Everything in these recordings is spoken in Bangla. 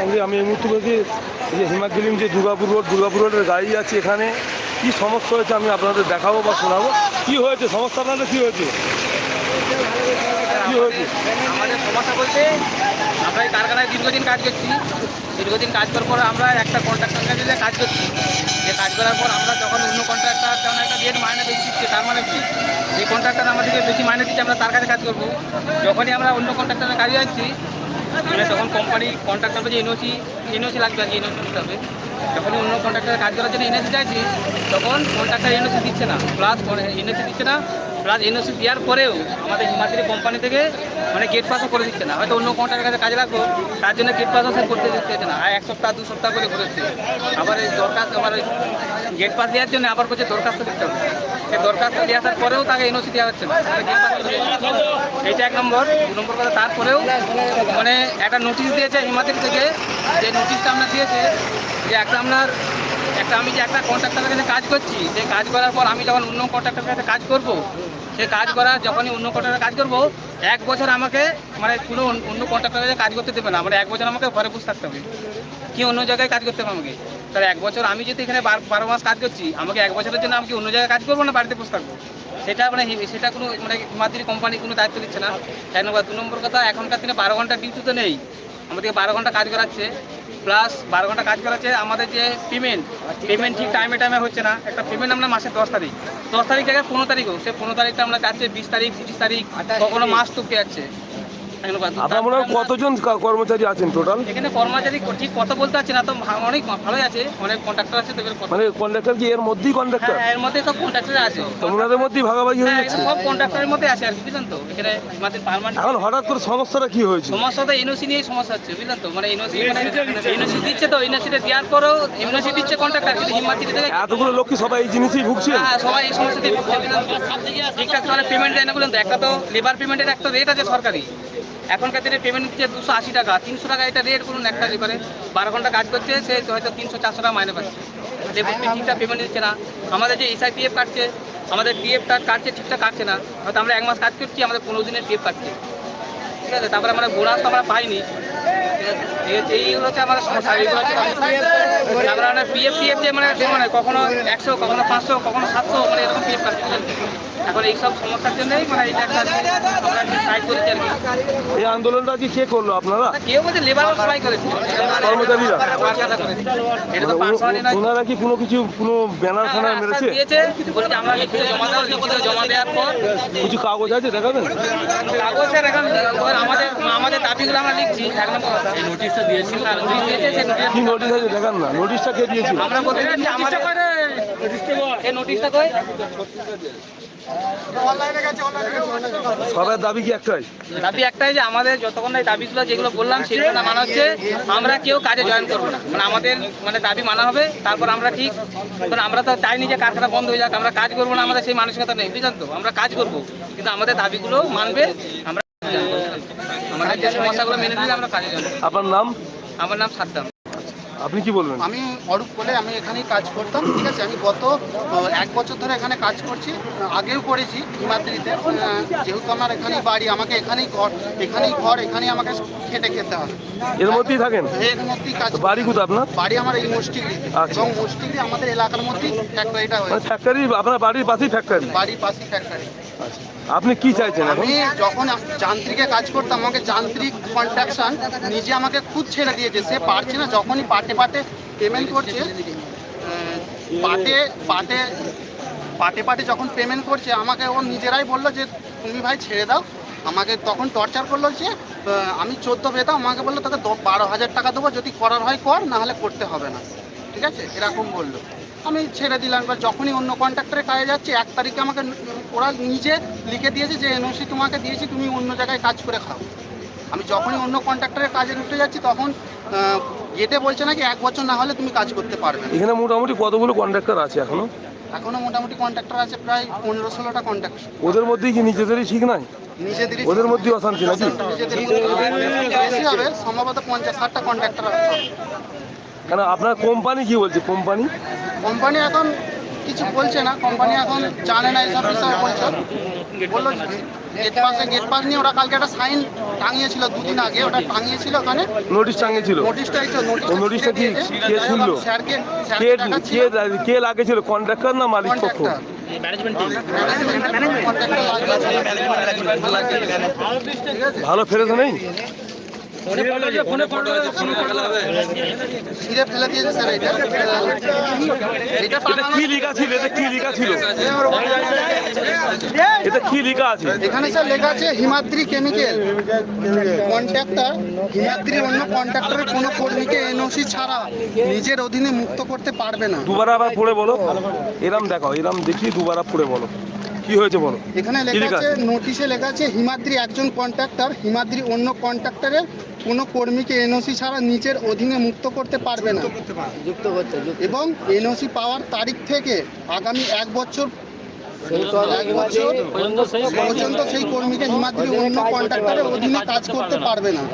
সঙ্গে আমি এই মুহূর্তে বলছি যে হিমাগিলিম যে দুর্গাপুর রোড, দুর্গাপুর রোডের গাড়ি আছে এখানে, কি সমস্যা হয়েছে আমি আপনাদের দেখাবো বা শোনাবো? কি হয়েছে? সমস্যা আপনাদের কি হয়েছে? হয়েছে? আমাদের সমস্যা বলতে, আমরা এই কারখানায় দীর্ঘদিন কাজ করছি। দীর্ঘদিন কাজ করার পর আমরা একটা কন্ট্রাক্টর কাছে যে কাজ করছি। যে কাজ করার পর আমরা যখন অন্য কন্ট্রাক্টর তেমন একটা রেট মাইনে বেশি দিচ্ছে, তার মানে কি? যে কন্ট্রাক্টর আমাদেরকে বেশি মাইনে দিচ্ছে, আমরা তার কাছে কাজ করব। যখনই আমরা অন্য কন্ট্রাক্টরের কাজে যাচ্ছি মানে তখন কোম্পানি কন্ট্রাক্টর যে এনওসি এনওসি লাগবে আর এনওসি দিতে হবে। যখনই অন্য কন্ট্রাক্টরের কাজ করার জন্য এনওসি চাইছি তখন কন্ট্রাক্টর এনওসি দিচ্ছে না। প্লাস এনওসি দিচ্ছে না প্লাস এনওসি দেওয়ার পরেও আমাদের হিমাদ্রি কোম্পানি থেকে মানে গেট পাসও করে দিচ্ছে না। হয়তো অন্য কন্ট্রাক্টের কাছে কাজে লাগবো, তার জন্য গেট পাসও সে করতে দিচ্ছে না। আর এক সপ্তাহ, দু সপ্তাহ করে ঘুরেছে। আবার এই দরখাস্ত, আবার গেট পাস দেওয়ার জন্য আবার বলছে দরখাস্ত দিতে হবে। সে দরখাস্ত দিয়ে আসার পরেও তাকে এনওসি দেওয়া হচ্ছে না। এইটা এক নম্বর। দু নম্বর কথা, তারপরেও মানে একটা নোটিশ দিয়েছে হিমাদ্রি থেকে, যে নোটিশটা আমরা দিয়েছে, যে একটা আপনার, একটা আমি যে একটা কন্ট্রাক্টরের কাছে কাজ করছি যে কাজ করার পর আমি যখন অন্য কন্ট্রাক্টরের কাছে কাজ করব, সে কাজ করার যখনই অন্য কন্ট্রাক্টরে কাজ করব, এক বছর আমাকে মানে কোনো অন্য- অন্য কন্ট্রাক্টরের কাছে কাজ করতে দেবে না। মানে এক বছর আমাকে ঘরে বসে থাকতে হবে। কি অন্য জায়গায় কাজ করতে হবে আমাকে? তাহলে এক বছর আমি যদি এখানে বার- বারো মাস কাজ করছি আমাকে এক বছরের জন্য আমি কি অন্য জায়গায় কাজ করব না বাড়িতে বসে থাকব? সেটা মানে সেটা কোনো মানে হিমাদ্রি কোম্পানি কোনো দায়িত্ব দিচ্ছে না। এক নম্বর দু নম্বর কথা এখনকার দিনে বারো ঘণ্টা ডিউটি তো নেই। আমাদেরকে বারো ঘণ্টা কাজ করাচ্ছে। প্লাস বারো ঘণ্টা কাজ করাচ্ছে আমাদের যে পেমেন্ট পেমেন্ট ঠিক টাইমে টাইমে হচ্ছে না। একটা পেমেন্ট আমরা মাসের দশ তারিখ। দশ তারিখ জায়গায় পনেরো তারিখও সে পনেরো তারিখটা আমরা যাচ্ছে বিশ তারিখ পঁচিশ তারিখ কখনো মাস টুকে যাচ্ছে। আপনার মনে হয় কতজন কর্মচারী আছেন টোটাল এখানে কর্মচারী ঠিক কত বলতে পারছি না তো অনেক ভালোই আছে অনেক কন্ট্রাক্টর আছে মানে কন্ট্রাক্টর কি এর মধ্যেই কন্ট্রাক্টর হ্যাঁ এর মধ্যে সব কন্ট্রাক্টর আছে। ওনাদের মধ্যেই ভাগাভাগি হয়ে হ্যাঁ, যাচ্ছে? সব কন্ট্রাক্টরের মধ্যে আছে আর কি বুঝলেন তো? এখানে আমাদের পারমানেন্ট এখন হঠাৎ করে সমস্যাটা কি হয়েছে? সমস্যা তো এনওসি নিয়েই সমস্যা হচ্ছে বুঝলেন তো? মানে এনওসি মানে এনওসি দিচ্ছে তো এনওসিটা দেওয়ার পরেও এনওসি দিচ্ছে কন্ট্রাক্টর কিন্তু হিমাদ্রি থেকে এতগুলো লোক কি সবাই এই জিনিসই ভুগছেন হ্যাঁ সবাই এই সমস্যাতে ভুগছে ঠিকঠাক তাহলে পেমেন্ট দেয় না বুঝলেন তো? একটা তো লেবার পেমেন্টের একটা রেট আছে সরকারি। এখনকার দিনে পেমেন্ট দিচ্ছে দুশো আশি টাকা। তিনশো টাকা এটা রেট করুন একটা লেবারে বারো ঘণ্টা কাজ করছে, সে হয়তো তিনশো, চারশো টাকা মাইনে পাচ্ছে। লেবার ঠিকঠাক পেমেন্ট দিচ্ছে না। আমাদের যে এসআই পিএফ কাটছে, আমাদের পিএফটা কাটছে, ঠিকঠাক কাটছে না। হয়তো আমরা এক মাস কাজ করছি, আমাদের পনেরো দিনের পিএফ কাটছে। ঠিক আছে? তারপরে আমরা বোনাস তো আমরা পাইনি। এইগুলো হচ্ছে আমার সমস্যা। এইগুলো হচ্ছে তারপরে আমরা পিএফ মানে যে মানে কখনো একশো, কখনো পাঁচশো, কখনো সাতশো মানে এরকম পিএফ কাটছে। এখন এইসব সমস্যার জন্যই মানে এটা একটা আমরা ট্রাই করেছি আর কি। এই আন্দোলনটা কি কে করল আপনারা? কেউ বলছে লেবার সবাই করেছে। কর্মচারীরা? নয় ওনারা কি কোনো কিছু কোনো ব্যানার ফ্যানার মেরেছে? দিয়েছে। বলছে আমরা লিখিত জমা দেওয়ার লিখিত জমা দেওয়ার পর কিছু কাগজ আছে দেখাবেন? কাগজের এখন আমাদের আমাদের দাবিগুলো আমরা লিখছি এক নম্বর কথা। নোটিশটা দিয়েছি নোটিশ দিয়েছে সেই নোটিশ কি নোটিশ আছে দেখান না। নোটিশটা কে দিয়েছিল? আমরা বলতে আমাদের এই নোটিশটা কই? সবার দাবি কি একটাই? দাবি একটাই যে আমাদের যতক্ষণ না এই দাবিগুলো যেগুলো বললাম সেগুলো না মানা হচ্ছে আমরা কেউ কাজে জয়েন করব না। মানে আমাদের মানে দাবি মানা হবে তারপর আমরা ঠিক কারণ আমরা তো চাইনি যে কারখানা বন্ধ হয়ে যাক আমরা কাজ করব না আমাদের সেই মানসিকতা নেই বুঝলেন তো? আমরা কাজ করব কিন্তু আমাদের দাবিগুলো মানবে আমরা আমাদের যে সমস্যাগুলো মেনে নিলে আমরা কাজে জয়েন আপনার নাম? আমার নাম সাদ্দাম। আপনি কি বলবেন আমি অরূপ বলে আমি এখানেই কাজ করতাম ঠিক আছে? আমি গত এক বছর ধরে এখানে কাজ করছি আগেও করেছি হিমাদ্রিতে যেহেতু আমার এখানেই বাড়ি আমাকে এখানেই ঘর এখানেই ঘর এখানেই আমাকে খেটে খেতে হবে। এর মধ্যেই থাকেন? এর মধ্যেই কাজ বাড়ি কোথায় আপনার? বাড়ি আমার এই মুষ্টিগিরিতে আচ্ছা। এবং মুষ্টিগিরি আমাদের এলাকার মধ্যেই ফ্যাক্টরিটা মানে হয়েছে। ফ্যাক্টরি আপনার বাড়ির পাশেই ফ্যাক্টরি বাড়ির পাশেই ফ্যাক্টরি আচ্ছা। আপনি কি চাইছেন আমি যখন যান্ত্রিকে কাজ করতাম আমাকে যান্ত্রিক কন্ট্রাকশন নিজে আমাকে খুদ ছেড়ে দিয়েছে সে পারছে না যখনই পাটে পাটে পেমেন্ট করছে। আহ, পাটে পাটে পাটে পাটে যখন পেমেন্ট করছে আমাকে ও নিজেরাই বলল যে তুমি ভাই ছেড়ে দাও। আমাকে তখন টর্চার করল যে আমি চোদ্দ পেতাম আমাকে বলল তাকে বারো হাজার টাকা দেবো। যদি করার হয় কর না হলে করতে হবে না। ঠিক আছে? এরকম বলল। আমি ছেড়ে দিলাম। এবার যখনই অন্য কন্ট্রাক্টরের কাজে যাচ্ছে এক তারিখে আমাকে ওরা নিজে লিখে দিয়েছে যে এনওসি তোমাকে দিয়েছি তুমি অন্য জায়গায় কাজ করে খাও। আমি যখনই অন্য কন্ট্রাক্টরের কাজে উঠে যাচ্ছি তখন গেটে বলছে নাকি এক বছর না হলে তুমি কাজ করতে পারবে না? এখানে মোটামুটি কতগুলো কন্ট্রাক্টর আছে এখনও? এখনও মোটামুটি কন্ট্রাক্টর আছে প্রায় পনেরো ষোলোটা কন্ট্রাক্টর ওদের মধ্যেই কি নিজেদেরই ঠিক নাই? নিজেদেরই ওদের মধ্যেই অশান্তি নাকি? বেশি হবে সম্ভবত পঞ্চাশ ষাটটা কন্ট্রাক্টর আছে। কেন আপনার কোম্পানি কি বলছে? কোম্পানি কোম্পানি এখন কিছু বলছে না কোম্পানি এখন জানে না এসব বিষয়ে বলছে। বলল গেট পাসে গেট পাস নিয়ে ওরা কালকে একটা সাইন টাঙিয়েছিল দুদিন আগে ওটা টাঙিয়েছিল ওখানে। নোটিশ টাঙিয়েছিল। নোটিশটা এই তো নোটিশটা কি কে শুনলো? স্যারকে কে কে কে লাগিয়েছিল? কন্ট্রাক্টর না মালিক পক্ষ? ভালো ফেরেছে নেই? কি লেখা ছিল? এটা কি লেখা ছিল? এটা কি লেখা আছে? এখানে স্যার লেখা আছে হিমাদ্রি কেমিক্যাল। কন্ট্রাক্টর হিমাদ্রি অন্য কন্ট্রাক্টরের কোনো কর্মীকে এনওসি ছাড়া নিজের অধীনে মুক্ত করতে পারবে না। দুবার আবার পড়ে বলো। এরম দেখো এরম দেখি দুবার পড়ে বলো। কি হয়েছে বলো? এখানে লেখা আছে? নোটিশে লেখা আছে হিমাদ্রি একজন কন্ট্রাক্টর হিমাদ্রি অন্য কন্ট্রাক্টরের কোনো কর্মীকে এনওসি ছাড়া নিজের অধীনে মুক্ত করতে পারবে না। এবং এনওসি পাওয়ার তারিখ থেকে আগামী এক বছর পর্যন্ত সেই কর্মীকে হিমাদ্রি অন্য কন্ট্রাক্টরের অধীনে কাজ করতে পারবে না।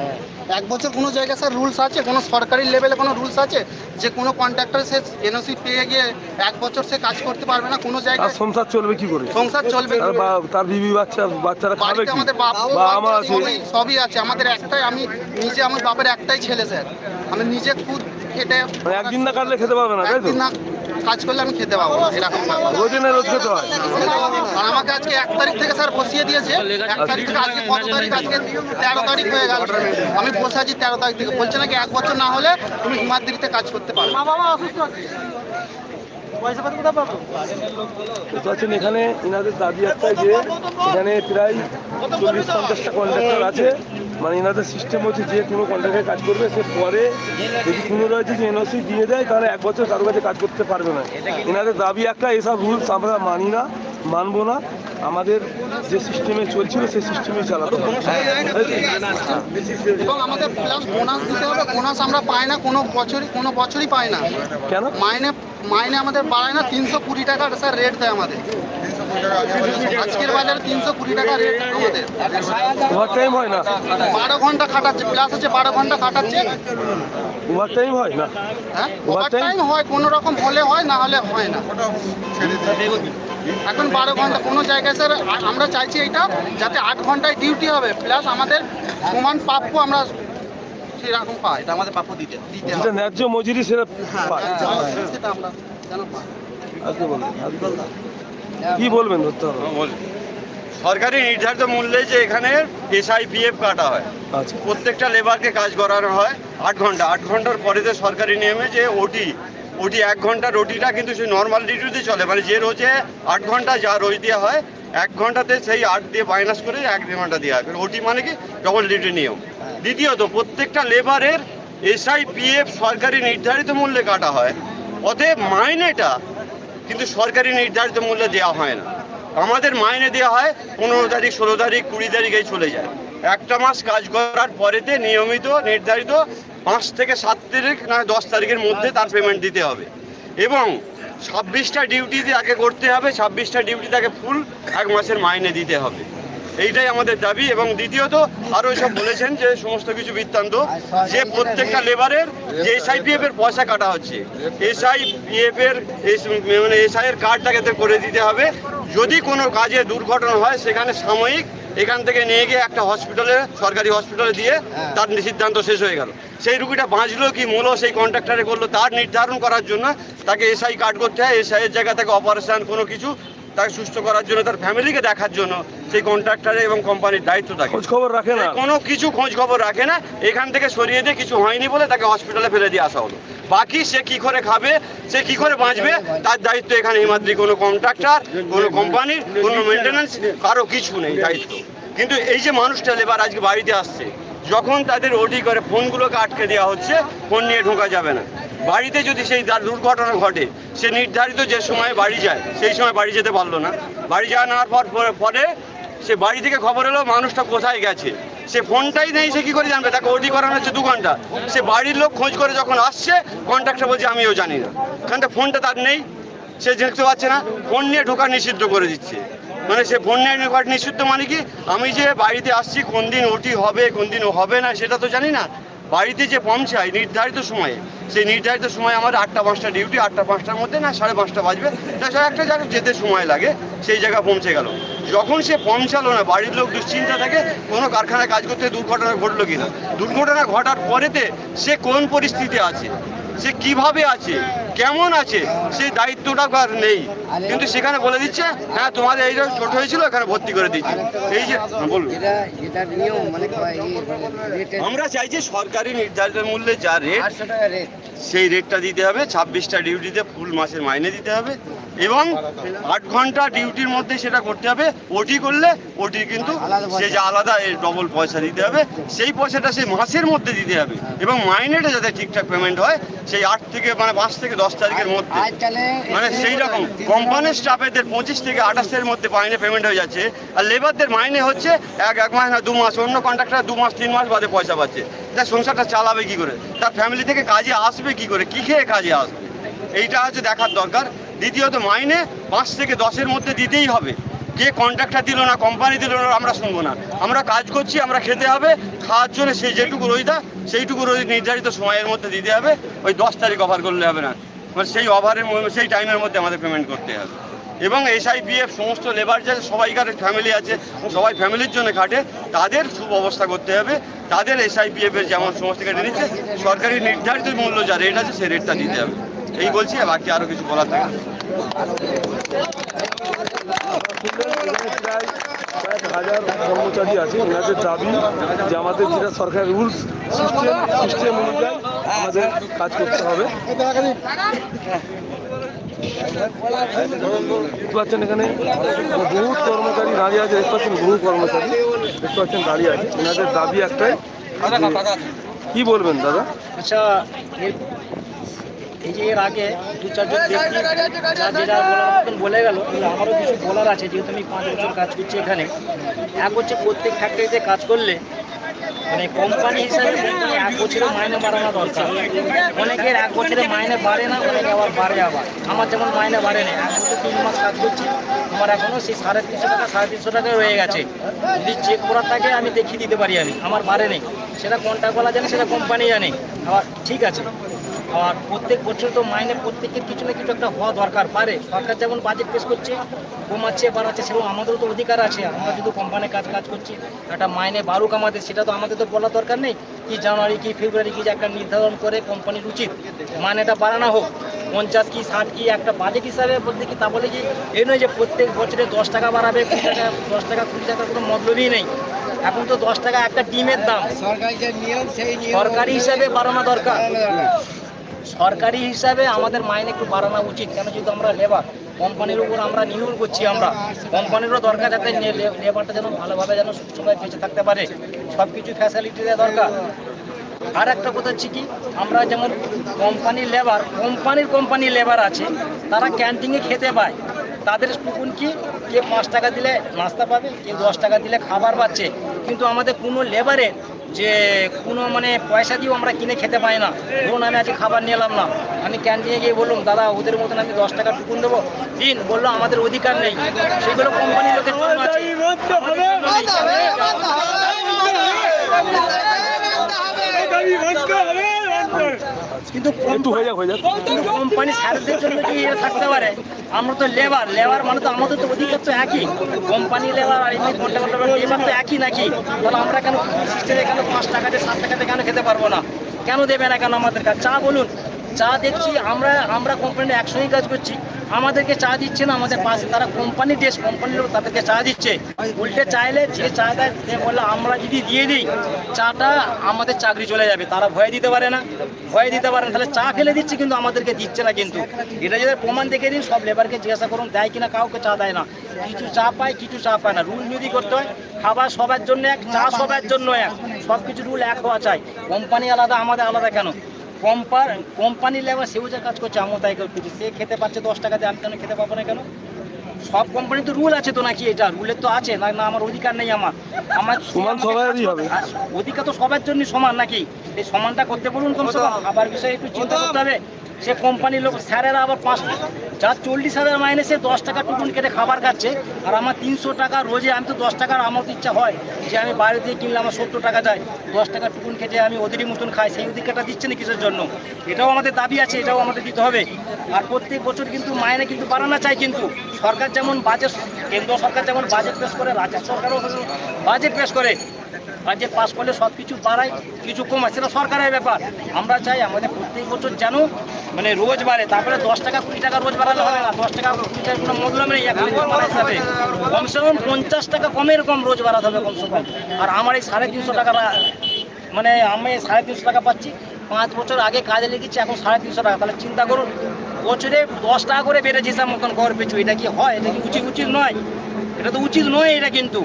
এক বছর কোনো জায়গায় স্যার রুলস আছে? কোনো সরকারি লেভেলে কোনো রুলস আছে? যে কোনো কন্ট্রাক্টর সে এনওসি পেয়ে গিয়ে এক বছর সে কাজ করতে পারবে না? কোনো জায়গায় সংসার চলবে কি করে? সংসার চলবে তার বিবি বাচ্চা বাচ্চারা খাবে কি? আমাদের বাবা আমার আছে সবই আছে। আমাদের একটাই আমি নিজে আমার বাপের একটাই ছেলে স্যার। আমি নিজে খুদ খেটে মানে একদিন না কাটলে খেতে পারবে না তাই তো? না কাজ করলে আমি খেতে পাবো না, এরকম। রোজে না রোজ খেতে হয়? আর আমাকে আজকে এক তারিখ থেকে স্যার বসিয়ে দিয়েছে। এক তারিখ থেকে আজকে কত তারিখ? আজকে তেরো তারিখ হয়ে গেল। আমি বসে আছি তেরো তারিখ থেকে। বলছে নাকি এক বছর না হলে তুমি হিমাদ্রিতে কাজ করতে পারো। বুঝতে পারছেন এখানে। এনাদের দাবি একটাই যে এখানে প্রায় চল্লিশ পঞ্চাশটা কন্ট্রাক্টর আছে। মানে এনাদের সিস্টেম হচ্ছে যে কোনো কন্ট্রাক্টরে কাজ করবে সে পরে যদি পুনরায় যদি এনওসি দিয়ে দেয় তাহলে এক বছর কারও কাছে কাজ করতে পারবে না। এনাদের দাবি একটা এসব রুলস আমরা মানি না মানবো না। আমাদের যে সিস্টেমে চলছিল সেই সিস্টেমে চালাতে এবং আমাদের প্লাস বোনাস দিতে হবে। বোনাস আমরা পাই না কোনো বছরই কোনো বছরই পাই না। কেন? মাইনে মাইনে আমাদের বাড়ায় না তিনশো কুড়ি টাকা স্যার রেট দেয় আমাদের। আজকের বাজারে তিনশো কুড়ি টাকা রেট আমাদের। হয় না। বারো ঘণ্টা খাটাচ্ছে প্লাস হচ্ছে বারো ঘণ্টা খাটাচ্ছে। ওভার হয় না? হ্যাঁ? Overtime? টাইম হয় কোনো রকম হলে হয় না হলে হয় না। এখন বারো ঘণ্টা কোনো জায়গায় স্যার আমরা চাইছি এইটা যাতে আট ঘন্টায় ডিউটি হবে প্লাস আমাদের সমান প্রাপ্য আমরা সেরকম পাই এটা আমাদের প্রাপ্য দিতে দিতে যেটা ন্যায্য মজুরি সেটা হ্যাঁ পায়। সেটা আমরা যেন পাই? আজকে বলবেন কি বলবেন ধরতে হবে? বল। সরকারি নির্ধারিত মূল্যে যে এখানে এসআইপিএফ কাটা হয় আচ্ছা। প্রত্যেকটা লেবারকে কাজ করানো হয় আট ঘণ্টা। আট ঘণ্টার পরে যে সরকারি নিয়মে যে ওটি ওটি এক ঘণ্টার ওটিটা কিন্তু সেই নর্মাল ডিউটিতে চলে। মানে যে রোজে আট ঘণ্টা যা রোজ দেওয়া হয় এক ঘন্টাতে সেই আট দিয়ে মাইনাস করে এক ঘণ্টা দেওয়া হয়। ওটি মানে কি? ডবল ডিউটি নিয়ম। দ্বিতীয়ত, প্রত্যেকটা লেবারের এসআইপিএফ সরকারি নির্ধারিত মূল্যে কাটা হয়। অতএব মাইনেটা কিন্তু সরকারি নির্ধারিত মূল্যে দেওয়া হয় না। আমাদের মাইনে দেওয়া হয় পনেরো তারিখ, ষোলো তারিখ, কুড়ি তারিখেই চলে যায়। একটা মাস কাজ করার পরেতে নিয়মিত, নির্ধারিত পাঁচ থেকে সাত তারিখ না দশ তারিখের মধ্যে তার পেমেন্ট দিতে হবে। এবং ছাব্বিশটা ডিউটি তাকে করতে হবে, ছাব্বিশটা ডিউটি তাকে ফুল এক মাসের মাইনে দিতে হবে। এইটাই আমাদের দাবি এবং দ্বিতীয়ত আরও সব বলেছেন যে সমস্ত কিছু বৃত্তান্ত যে প্রত্যেকটা লেবারের যে এসআইপিএফ এর পয়সা কাটা হচ্ছে এসআইপিএফ এর এস- মানে এসআই এর কার্ডটাকে করে দিতে হবে। যদি কোনো কাজে দুর্ঘটনা হয় সেখানে সাময়িক এখান থেকে নিয়ে গিয়ে একটা হসপিটালে সরকারি হসপিটালে দিয়ে তার সিদ্ধান্ত শেষ হয়ে গেল। সেই রুগীটা বাঁচলো কি মূলো সেই কন্ট্রাক্টারে করল তার নির্ধারণ করার জন্য তাকে এসআই কার্ড করতে হয় এসআই এর জায়গা থেকে অপারেশন কোনো কিছু তাকে সুস্থ করার জন্য তার ফ্যামিলিকে দেখার জন্য সেই কন্ট্রাক্টরে এবং কোম্পানির দায়িত্ব থাকে খোঁজ খবর রাখে না? কোনো কিছু খোঁজ খবর রাখে না। এখান থেকে সরিয়ে দিয়ে কিছু হয়নি বলে তাকে হসপিটালে ফেলে দিয়ে আসা হলো। বাকি সে কি করে খাবে সে কি করে বাঁচবে তার দায়িত্ব এখানে হিমাদ্রি কোনো কন্ট্রাক্টর কোনো কোম্পানির কোনো মেনটেন্যান্স কারও কিছু নেই দায়িত্ব। কিন্তু এই যে মানুষটা লেবার আজকে বাড়িতে আসছে যখন তাদের ওডি করে ফোনগুলোকে আটকে দেওয়া হচ্ছে ফোন নিয়ে ঢোকা যাবে না। বাড়িতে যদি সেই দুর্ঘটনা ঘটে, সে নির্ধারিত যে সময়ে বাড়ি যায়, সেই সময় বাড়ি যেতে পারল না। বাড়ি যাওয়া নেওয়ার পর পরে- সে বাড়ি থেকে খবর এলো, মানুষটা কোথায় গেছে? সে ফোনটাই নেই, সে কি করে জানবে? তাকে ওটি করানো হচ্ছে দু ঘণ্টা। সে বাড়ির লোক খোঁজ করে যখন আসছে কন্ট্রাক্টর বলছে, আমিও জানি না। কারণ ফোনটা তার নেই, সে দেখতে পাচ্ছে না। ফোন নিয়ে ঢোকা নিষিদ্ধ করে দিচ্ছে। মানে সে ফোন নিয়ে ঢোকা নিষিদ্ধ মানে কি? আমি যে বাড়িতে আসছি কোন দিন ওটি হবে কোন দিন হবে না, সেটা তো জানি না। বাড়িতে যে পৌঁছায় নির্ধারিত সময়ে, সেই নির্ধারিত সময় আমার আটটা, পাঁচটা ডিউটি, আটটা, পাঁচটার মধ্যে না সাড়ে পাঁচটা বাজবে। না সাড়ে একটা জায়গায় যেতে সময় লাগে, সেই জায়গা পৌঁছে গেল। যখন সে পৌঁছালো না, বাড়ির লোক দুশ্চিন্তা থাকে, কোনো কারখানায় কাজ করতে দুর্ঘটনা ঘটলো কিনা? দুর্ঘটনা ঘটার পরেতে সে কোন পরিস্থিতি আছে? সে কীভাবে আছে কেমন আছে সেই দায়িত্বটা আর নেই। কিন্তু সেখানে বলে দিচ্ছে হ্যাঁ তোমাদের এই ছোট হয়েছিল এখানে ভর্তি করে দিচ্ছে এই যে হ্যাঁ, বলুন। এটা এটা নিয়ম মানে আমরা চাইছি সরকারি নির্ধারিত মূল্যে যা রেট সেই রেটটা দিতে হবে ছাব্বিশটা ডিউটিতে ফুল মাসের মাইনে দিতে হবে। এবং আট ঘণ্টা ডিউটির মধ্যে সেটা করতে হবে। ওটি করলে ওটি কিন্তু সে যে আলাদা ডবল পয়সা দিতে হবে সেই পয়সাটা সেই মাসের মধ্যে দিতে হবে। এবং মাইনেটা যাতে ঠিকঠাক পেমেন্ট হয় সেই আট থেকে মানে পাঁচ থেকে দশ তারিখের মধ্যে। মানে সেই রকম কোম্পানির স্টাফেদের পঁচিশ থেকে আঠাশের মধ্যে মাইনে পেমেন্ট হয়ে যাচ্ছে। আর লেবারদের মাইনে হচ্ছে এক এক মাস না দু মাস। অন্য কন্ট্রাক্টর দু মাস তিন মাস বাদে পয়সা পাচ্ছে। তার সংসারটা চালাবে কি করে? তার ফ্যামিলি থেকে কাজে আসবে কি করে? কি খেয়ে কাজে আসবে? এইটা হচ্ছে দেখার দরকার। দ্বিতীয়ত মাইনে পাঁচ থেকে দশের মধ্যে দিতেই হবে। কে কন্ট্রাক্টর দিল না কোম্পানি দিল না, আমরা শুনব না। আমরা কাজ করছি, আমরা খেতে হবে, খাওয়ার জন্য সেই যেটুকু রোজদা, সেইটুকু রোজ নির্ধারিত সময়ের মধ্যে দিতে হবে। ওই দশ তারিখ অফার করলে হবে না। মানে সেই ওভারের সেই টাইমের মধ্যে আমাদের পেমেন্ট করতে হবে। এবং এসআইপিএফ সমস্ত লেবার যে সবাইকার ফ্যামিলি আছে, সবাই ফ্যামিলির জন্য খাটে, তাদের সুব্যবস্থা করতে হবে। তাদের এসআইপিএফ এর যেমন সমস্ত কেটে নিচ্ছে, সরকারি নির্ধারিত মূল্য যা রেট আছে, সেই রেটটা দিতে হবে। এই বলছি আর বাকি আরও কিছু বলার থাকে কয়েক হাজার কর্মচারী আছে এনাদের দাবি যে আমাদের যেটা সরকারের রুলস সিস্টেম সিস্টেম অনুযায়ী আমাদের কাজ করতে হবে। দেখতে পাচ্ছেন এখানে বহু কর্মচারী দাঁড়িয়ে আছে দেখতে পাচ্ছেন বহু কর্মচারী দেখতে পাচ্ছেন দাঁড়িয়ে আছে। এনাদের দাবি একটাই কি বলবেন দাদা? আচ্ছা এই যে এর আগে দু চারজন ব্যক্তি যা যেটা বলার মতন বলে গেল আমারও কিছু বলার আছে, যেহেতু আমি পাঁচ বছর কাজ করছি এখানে। এক হচ্ছে প্রত্যেক ফ্যাক্টরিতে কাজ করলে মানে কোম্পানি হিসাবে এক বছরের মাইনে বাড়ানো দরকার। অনেকের এক বছরে মাইনে বাড়ে না, অনেকে আবার বাড়ে আবার। আমার যেমন মাইনে বাড়ে না এক বছর তিন মাস কাজ করছি, আমার এখনও সেই সাড়ে তিনশো টাকা, সাড়ে তিনশো টাকা রয়ে গেছে। যদি চেক করার থাকে, আমি দেখিয়ে দিতে পারি আমি, আমার বাড়ে নেই। সেটা কন্ট্যাক্ট বলা জানে, সেটা কোম্পানি জানে। আবার ঠিক আছে। আর প্রত্যেক বছর তো মাইনে প্রত্যেকের কিছু না কিছু একটা হওয়া দরকার পারে। সরকার যেমন বাজেট পেশ করছে কমাচ্ছে বাড়াচ্ছে সেরকম আমাদেরও তো অধিকার আছে। আমরা যদি কোম্পানির কাজ কাজ করছি একটা মাইনে বাড়ুক আমাদের সেটা তো আমাদের তো বলার দরকার নেই। কি জানুয়ারি কি ফেব্রুয়ারি কি যে একটা নির্ধারণ করে কোম্পানির উচিত। মাইনেটা বাড়ানো হোক। পঞ্চাশ কি ষাট কি একটা বাজেট হিসাবে বলতে কি তা বলে কি এই নয় যে প্রত্যেক বছরে দশ টাকা বাড়াবে কুড়ি টাকা দশ টাকা কুড়ি টাকা কোনো মতলবই নেই। এখন তো দশ টাকা একটা ডিমের দাম। সরকারি যে নিয়ম সেই সরকারি হিসাবে বাড়ানো দরকার। সরকারি হিসাবে আমাদের মাইনে একটু বাড়ানো উচিত, কেন যেহেতু আমরা লেবার কোম্পানির উপর আমরা নির্ভর করছি আমরা। কোম্পানিরও দরকার যাতে লেবারটা যেন ভালোভাবে যেন সবসময় বেঁচে থাকতে পারে। সব কিছু ফ্যাসিলিটি দেওয়া দরকার। আর একটা কথা হচ্ছে কি, আমরা যেমন কোম্পানির লেবার কোম্পানির কোম্পানির লেবার আছে, তারা ক্যান্টিনে খেতে পায়। তাদের টুকুন কি, কে পাঁচ টাকা দিলে নাস্তা পাবে, কে দশ টাকা দিলে খাবার পাচ্ছে। কিন্তু আমাদের কোনো লেবারের যে কোনো মানে পয়সা দিয়েও আমরা কিনে খেতে পাই না। ধরুন আমি আজকে খাবার নিলাম না। আমি ক্যান্টিনে গিয়ে বললাম, দাদা, ওদের মতন আমি দশ টাকা টুকুন দেবো। দিন, বলল, আমাদের অধিকার নেই। সেগুলো কোম্পানির লোকের। কিন্তু একটু হয়ে যাক হয়ে যাক। কিন্তু কোম্পানি স্যারদের জন্য কি এটা থাকতে পারে? আমরা তো লেবার লেবার মানে তো আমাদের তো অধিকার তো একই। কোম্পানি লেবার আর এমনি কন্ট্রাক্টর লেবার তো একই নাকি? তাহলে আমরা কেন সিস্টেমে কেন পাঁচ টাকাতে সাত টাকাতে কেন খেতে পারব না? কেন দেবে না কেন আমাদের কাছে? চা বলুন। চা দেখছি, আমরা আমরা কোম্পানিতে একসঙ্গে কাজ করছি। আমাদেরকে চা দিচ্ছে না, আমাদের পাশে তারা কোম্পানি ডেস্ক কোম্পানির লোক তাদেরকে চা দিচ্ছে। উল্টে চাইলে যে চা দেয়, সে বললে, আমরা যদি দিয়ে দিই, চাটা আমাদের চাকরি চলে যাবে। তারা ভয় দিতে পারে না। ভয় দিতে পারে না। তাহলে চা ফেলে দিচ্ছে কিন্তু আমাদেরকে দিচ্ছে না কিন্তু। এটা যদি প্রমাণ দেখে দিন, সব লেবারকে জিজ্ঞাসা করুন, দেয় কিনা, কাউকে চা দেয় না। কিছু চা পায়, কিছু চা পায় না। রুল যদি করতে হয়, খাবার সবার জন্য এক, চা সবার জন্য এক। সব কিছু রুল এক হওয়া চাই। কোম্পানি আলাদা, আমাদের আলাদা কেন? কোম্পার কোম্পানির লেবার সেও যা কাজ করছে আমিও তাই করছি সে খেতে পারছে দশ টাকা দিয়ে আমি কেন খেতে পাবো না কেন? সব কোম্পানি তো রুল আছে তো নাকি এটা? রুলের তো আছে না না আমার অধিকার নেই আমার। আমার সমান সবারই হবে। অধিকার তো সবার জন্য সমান নাকি? এই সমানটা করতে বলুন কমসে কম। খাবার বিষয়ে একটু চিন্তা করতে হবে। সে কোম্পানির লোক, স্যারেরা আবার পাঁচ যার চল্লিশ হাজার মাইনে সে দশ টাকা টুকুন কেটে খাবার খাচ্ছে, আর আমার তিনশো টাকা রোজে আমি তো দশ টাকার আমার ইচ্ছা হয় যে আমি বাইরে থেকে কিনলে আমার সত্তর টাকা যায়, দশ টাকা টুকুন কেটে আমি ওদেরই মতন খাই, সেই অধিকারটা দিচ্ছে না কিসের জন্য? এটাও আমাদের দাবি আছে, এটাও আমাদের দিতে হবে। আর প্রত্যেক বছর কিন্তু মাইনে কিন্তু বাড়ানো চাই কিন্তু। সরকার যেমন বাজেট কেন্দ্র সরকার যেমন বাজেট পেশ করে, রাজ্য সরকারও বাজেট পেশ করে। বাজেট পাস করলে সব কিছু বাড়ায়, কিছু কমায় সেটা সরকারের ব্যাপার। আমরা চাই আমাদের প্রত্যেক বছর যেন মানে রোজ বাড়ে। তারপরে দশ টাকা, কুড়ি টাকা রোজ বাড়ালে হবে না। দশ টাকা, কুড়ি টাকা কোনো মূল্য নেই হিসাবে কমসে কম পঞ্চাশ টাকা কমের কম রোজ বাড়াতে হবে কমসে কম। আর আমার এই সাড়ে তিনশো টাকা মানে আমি সাড়ে তিনশো টাকা পাচ্ছি। পাঁচ বছর আগে কাজে লেগেছি, এখন সাড়ে তিনশো টাকা। তাহলে চিন্তা করুন, বছরে দশ টাকা করে বেড়েছে হিসাব মতন ঘর পিছু এটা কি হয়? এটা কি উচিত উচিত নয়? এটা তো উচিত নয় এটা কিন্তু।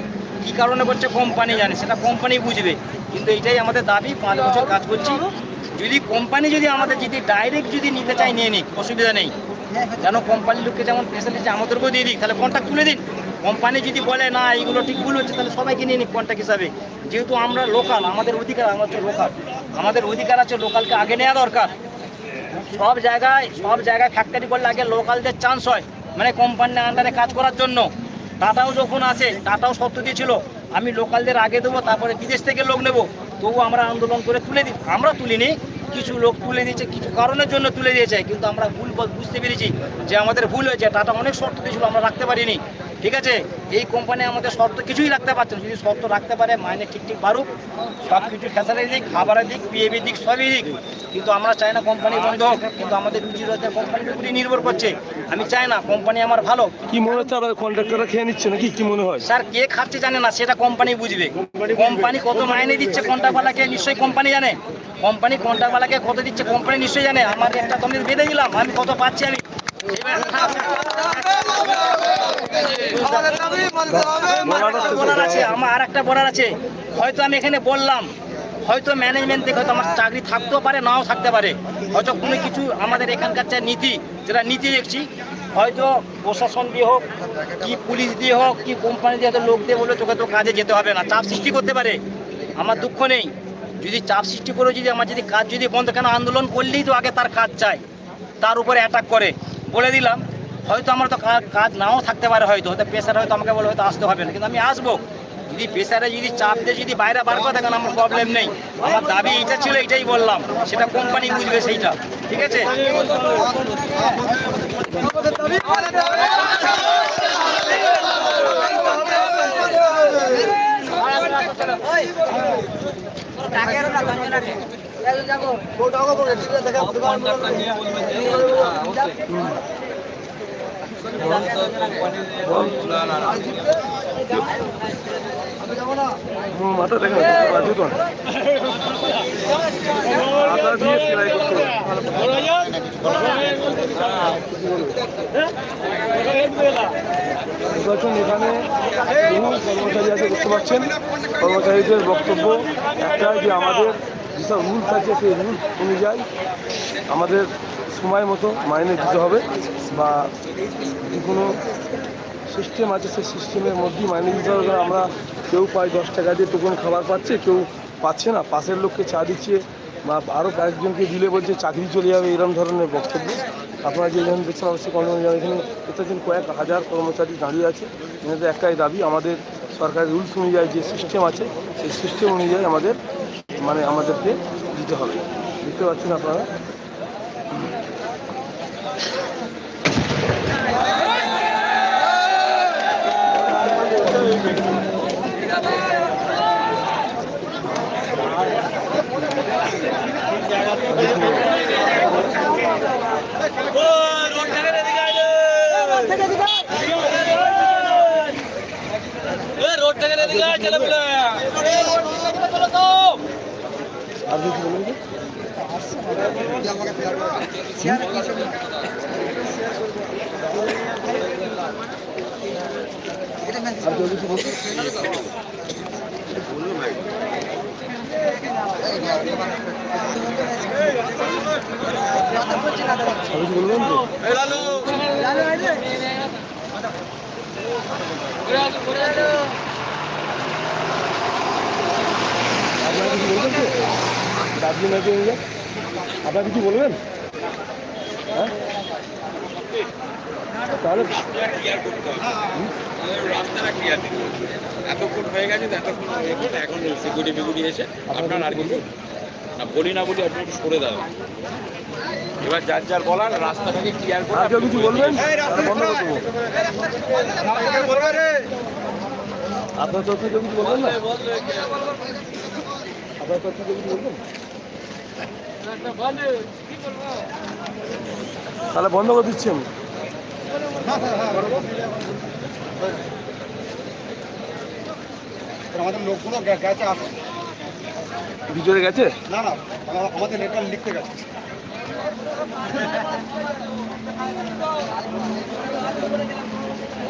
কি কারণে করছে কোম্পানি জানে, সেটা কোম্পানি বুঝবে। কিন্তু এটাই আমাদের দাবি, পাঁচ বছর কাজ করছি। যদি কোম্পানি যদি আমাদের যদি ডাইরেক্ট যদি নিতে চায়, নিয়ে নিক, অসুবিধা নেই। যেন কোম্পানির লোককে যেমন ফেসিলিটি আমাদেরকেও দিয়ে দিক, তাহলে কন্ট্যাক্ট তুলে দিন। কোম্পানি যদি বলে, না, এইগুলো ঠিক ভুল হচ্ছে, তাহলে সবাইকে নিয়ে নিক কন্ট্যাক্ট হিসাবে। যেহেতু আমরা লোকাল আমাদের অধিকার, আমরা হচ্ছে লোকাল আমাদের অধিকার আছে লোকালকে আগে নেওয়া দরকার। সব জায়গায় সব জায়গায় ফ্যাক্টরি করলে আগে লোকালদের চান্স হয় মানে কোম্পানির আন্ডারে কাজ করার জন্য। টাটাও যখন আছে টাটাও শর্ত দিয়েছিল, আমি লোকালদের আগে দেবো, তারপরে বিদেশ থেকে লোক নেব, তবু আমরা আন্দোলন করে তুলে দিই। আমরা তুলিনি, কিছু লোক তুলে দিয়েছে, কিছু কারণের জন্য তুলে দিয়েছে, কিন্তু আমরা ভুল বুঝতে পেরেছি যে আমাদের ভুল হয়েছে টাটা অনেক শর্ত দিয়েছিল, আমরা রাখতে পারিনি। ঠিক আছে? এই কোম্পানি আমাদের শর্ত কিছুই রাখতে পারছে না। যদি শর্ত রাখতে পারে মাইনে ঠিক ঠিক বাড়ুক সব কিছু ফ্যাসালিটি দিক খাবারের দিক পিএবি দিক সবই দিক। কিন্তু আমরা চাই না কোম্পানি বন্ধ হোক কিন্তু আমাদের রুজি রোজগার কোম্পানির উপরই নির্ভর করছে। আমি চাই না কোম্পানি আমার ভালো। কি মনে হচ্ছে আপনার কন্ট্রাক্টররা খেয়ে নিচ্ছে নাকি? কি মনে হয়? স্যার কে খাচ্ছে জানে না সেটা কোম্পানি বুঝবে। কোম্পানি কত মাইনে দিচ্ছে কন্ট্রাক্টওয়ালাকে নিশ্চয়ই কোম্পানি জানে। কোম্পানি কন্ট্রাক্টওয়ালাকে কত দিচ্ছে কোম্পানি নিশ্চয়ই জানে। আমার একটা তুমি বেঁধে দিলাম আমি কত পাচ্ছি আমি? আমার আর একটা বলার আছে। হয়তো আমি এখানে বললাম, হয়তো ম্যানেজমেন্ট থেকে হয়তো আমার চাকরি থাকতেও পারে, নাও থাকতে পারে। হয়তো কোনো কিছু আমাদের এখানকার যা নীতি, যেটা নীতি দেখছি, হয়তো প্রশাসন দিয়ে হোক, কি পুলিশ দিয়ে হোক, কি কোম্পানি দিয়ে হয়তো লোক দিয়ে বলে তোকে তো কাজে যেতে হবে না, চাপ সৃষ্টি করতে পারে। আমার দুঃখ নেই। যদি চাপ সৃষ্টি করে, যদি আমার যদি কাজ যদি বন্ধ, কেন আন্দোলন করলেই তো আগে তার কাজ চাই তার উপরে অ্যাটাক করে। বলে দিলাম, হয়তো আমার তো কাজ নাও থাকতে পারে হয়তো হয়তো প্রেশার হয়তো আমাকে বলে হয়তো আসতে হবে না, কিন্তু আমি আসব। যদি প্রেশারে যদি চাপ দিয়ে যদি বাইরে বার করে দেখেন আমার প্রবলেম নেই। আমার দাবি এইটা ছিল এটাই বললাম। সেটা কোম্পানি বুঝবে সেইটা, ঠিক আছে? মাথা সেলাই করতে নির্বাচন এখানে বহু কর্মচারী আছে দেখতে পাচ্ছেন কর্মচারীদের বক্তব্য একটা যে আমাদের যেসব রুলস আছে সেই রুলস অনুযায়ী আমাদের সময় মতো মাইনে দিতে হবে বা কোনো সিস্টেম আছে, সেই সিস্টেমের মধ্যেই মাইনে দিতে হবে। আমরা কেউ পায় দশ টাকা দিয়ে টুকুন খাবার পাচ্ছে, কেউ পাচ্ছে না। পাশের লোককে চা দিচ্ছে বা আরও কয়েকজনকে দিলে বলছে চাকরি চলে যাবে এরকম ধরনের বক্তব্য। আপনারা যে যেখানে দেখছেন অবশ্যই কর্মচারী এখানে পাচ্ছেন কয়েক হাজার কর্মচারী দাঁড়িয়ে আছে এখানে একটাই দাবি, আমাদের সরকারি রুলস অনুযায়ী যে সিস্টেম আছে, সেই সিস্টেম অনুযায়ী আমাদের মানে আমাদেরকে দিতে হবে। দেখতে পাচ্ছেন আপনারা? আপনি কি বলছে? আর কিছু বলবেন? আপনারা দার্জিলিং আছে আপনারা কিছু বলবেন? হ্যাঁ? তাহলে রাস্তাটা ক্লিয়ার। এতক্ষণ হয়ে গেছে দেখুন এখন সিকিউরিটি ফিকিউরিটি এসে আপনার আর কিছু? না বলি না বলি আপনি একটু সরে দাঁড়ান। এবার যার যার বলার রাস্তাটাকে ক্লিয়ার করে কেউ কিছু বলবেন? আপনার তথ্য কেউ কিছু বলবেন না? আপনার তথ্য কিছু বলবেন? তাহলে বন্ধ করে দিচ্ছি আমি। আমাদের লোকগুলো গেছে ভিজরে গেছে? না না আমাদের নেটওয়ার্ক লিখতে গেছে।